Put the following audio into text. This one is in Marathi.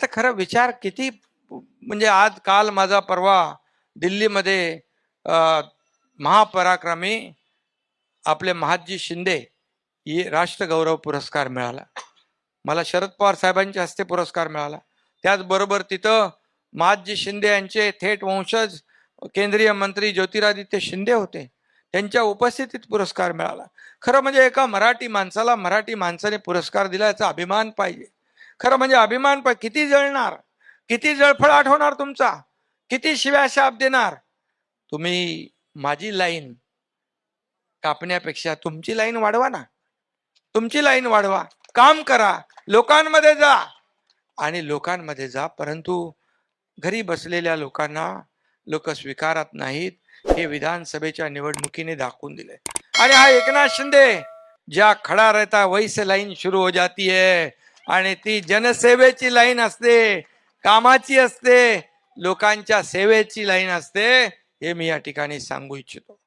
आता खरं विचार किती म्हणजे आज काल माझा परवा दिल्लीमध्ये महापराक्रमी आपले महादजी शिंदे ही राष्ट्रगौरव पुरस्कार मिळाला. मला शरद पवार साहेबांच्या हस्ते पुरस्कार मिळाला. त्याचबरोबर तिथं महादजी शिंदे यांचे थेट वंशज केंद्रीय मंत्री ज्योतिरादित्य शिंदे होते. त्यांच्या उपस्थितीत पुरस्कार मिळाला. खरं म्हणजे एका मराठी माणसाला मराठी माणसाने पुरस्कार दिला याचा अभिमान पाहिजे. खरं म्हणजे अभिमान पण किती जळणार? किती जळफळ होणार तुमचा? किती शिव्या शाप देणार? तुम्ही माझी लाईन कापण्यापेक्षा तुमची लाईन वाढवा ना. तुमची लाईन वाढवा. काम करा. लोकांमध्ये जा. आणि लोकांमध्ये जा परंतु घरी बसलेल्या लोकांना लोक स्वीकारत नाहीत. हे विधानसभेच्या निवडणुकीने दाखवून दिले आणि हा एकनाथ शिंदे ज्या खडा रहता वैस लाईन सुरू हो जाती है. आणि ती जनसेवेची लाईन असते कामाची असते लोकांच्या सेवेची लाईन असते हे मी या ठिकाणी सांगू इच्छितो.